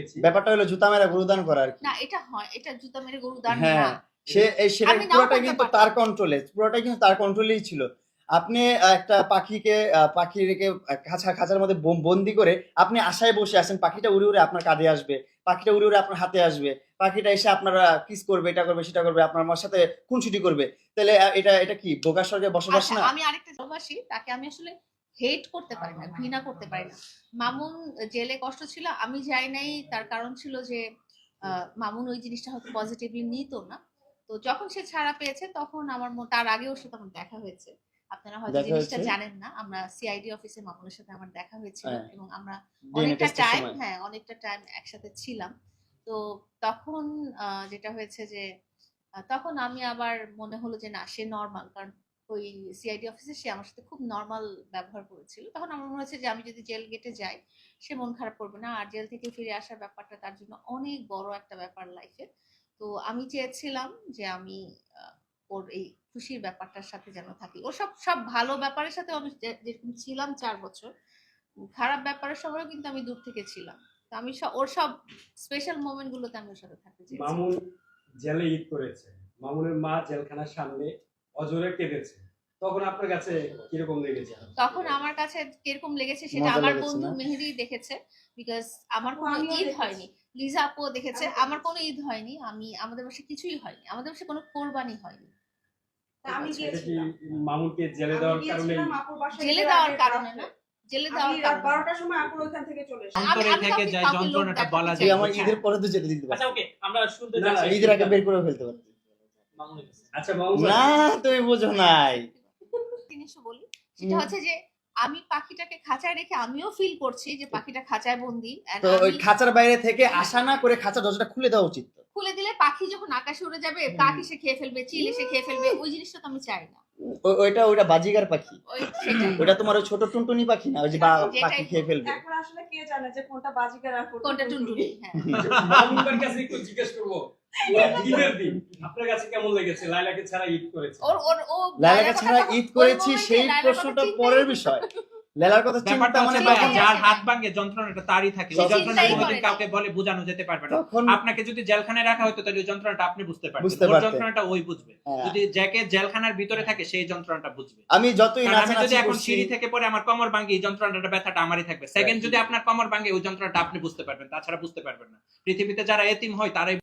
দেখেছি ব্যাপারটা হলো জুতা মেরা গুরুদান করা আর কি। না এটা হয় এটা জুতা মেরে গরু দান হ্যাঁ সে এই সেটা পুরোটা কিন্তু তার কন্ট্রোলে পুরোটাই কিন্তু তার কন্ট্রোলেই ছিল। আপনি একটা পাখিকে পাখিকে খাঁচা খাঁচার মধ্যে বন্দি করে আপনি আশায় বসে আছেন পাখিটা উড়ে উড়ে আপনার কাঁধে আসবে পাখিটা উড়ে উড়ে আপনার হাতে আসবে পাখিটা এসে আপনারা কিস করবে এটা করবে সেটা করবে আপনার আমার সাথে খুনসুটি করবে। তাহলে এটা এটা কি বোকার স্বর্গে বসবাস আচ্ছা না? আমি আরেকটা ভালোবাসি তাকে আমি আসলে হেট করতে পারি না ঘৃণা করতে পারি না। মামুন জেলে কষ্ট ছিল আমি যাই নাই তার কারণ ছিল যে মামুন ওই জিনিসটা হয়তো পজিটিভলি নিত না। তো যখন সে ছাড়া পেয়েছে তখন আমার তার আগেও সে তখন দেখা হয়েছে। আপনারা হয়তো জিনিসটা জানেন না আমরা সিআইডি অফিসে মামুনের সাথে আমার দেখা হয়েছিল হ্যাঁ। এবং আমরা অনেকটা টাইম হ্যাঁ অনেকটা টাইম একসাথে ছিলাম। তো তখন যেটা হয়েছে যে তখন আমি আবার মনে হলো যে না সে নর্মাল কারণ ওই সিআইডি অফিসে সে আমার সাথে খুব নর্মাল ব্যবহার করেছিল। তখন আমার মনে হচ্ছে যে আমি যদি জেল গেটে যাই, সে মন খারাপ করবে না। আর জেল থেকে ফিরে আসার ব্যাপারটা তার জন্য অনেক বড় একটা ব্যাপার লাইফে তো আমি চেয়েছিলাম যে আমি ওর এই খুশির ব্যাপারটার সাথে যেন থাকি। ও সব সব ভালো ব্যাপারের সাথে আমি যেরকম ছিলাম চার বছর, খারাপ ব্যাপারের সময়ও কিন্তু আমি দূর থেকে ছিলাম। তো আমি ওর সব স্পেশাল মোমেন্ট গুলোতে আমি ওর সাথে থাকতে চেয়েছি। মামুন জেলে ঈদ করেছে। মামুনের মা জেলখানার সামনে অজরে কেঁদেছে তখন আপনার কাছে কীরকম লেগেছে? তখন আমার কাছে কীরকম লেগেছে সেটা আমার বন্ধু মেহেদি দেখেছে বিকজ আমার কোনো ঈদ হয়নি। লিজা আপু দেখেছে আমার কোনো ঈদ হয়নি আমি আমাদের বাসায় কিছুই হয়নি আমাদের বাসায় কোনো কোরবানি হয়নি। আমি কি গিয়েছিলাম। মামুনকে জেলে দেওয়ার কারণে জেলে দেওয়ার কারণে না? জেলে আমি দেওয়ার রাত কারণে বারোটার সময় আপুর ওইখান থেকে চলে এসেছি। আমি- থেকে কাউকে- যায় কাউকে লোক যন্ত্রণাটা বলা যায়। আমার ঈদের পরে তো দিতে আচ্ছা পারতি ওকে আমরা শুনতে যাচ্ছি ঈদের আগে বের করে ফেলতে পারতি মামুনের কাছে। আচ্ছা মামুন না তুমি বুঝো নাই। জিনিসও বলি সেটা হচ্ছে যে আমি পাখিটাকে খাঁচায় রেখে আমিও ফিল করছি যে পাখিটা খাঁচায় বন্দি তো ওই খাঁচার বাইরে থেকে আসা না করে খাঁচার দরজাটা খুলে দেওয়া উচিত খুলে দিলে পাখি যখন আকাশে উড়ে যাবে কাক এসে খেয়ে ফেলবে চিল এসে খেয়ে ফেলবে ওই জিনিসটা তো আমি চাই না। ওইটা ওইটা বাজিগার পাখি। ওইটা তোমার ওই ছোট টুনটুনি পাখি না ওই যে পাখি খেয়ে ফেলবে। এখন আসলে কে জানে যে কোনটা বাজিকার আর কোনটা টুনটুনি। হ্যাঁ। কাছে একটু জিজ্ঞেস করব? ঈদের দিন। আপনার কাছে কেমন লেগেছে? লাইলাকে ছাড়া ঈদ করেছে? ওর ওর ও লাইলাকে ছাড়া ঈদ করেছি সেই প্রশ্নটা পরের বিষয়। লেলার কথা চিন্তা মানে হচ্ছে ভাইয়া, ভাইয়া, তখন- যার হাত ভাঙে যন্ত্রণাটা তারই থাকে। ওই যন্ত্রণা কোনোদিন কাউকে বলে বোঝানো যেতে পারবে না। আপনাকে যদি জেলখানায় রাখা হতো তাহলে ওই যন্ত্রণাটা আপনি বুঝতে পারতেন। বুঝতে যন্ত্রণাটা ওই বুঝবে। হ্যাঁ। যদি যাকে জেলখানার ভিতরে থাকে সেই যন্ত্রণাটা বুঝবে। আমি যতই আমি যদি এখন সিঁড়ি থেকে পরে আমার কমর ভাঙি এই যন্ত্রণাটা ব্যথাটা আমারই থাকবে। সেকেন্ড যদি আপনার কমর ভাঙে ওই যন্ত্রণাটা আপনি বুঝতে পারবেন। তাছাড়া বুঝতে পারবেন না। পৃথিবীতে যারা এতিম হয় তারাই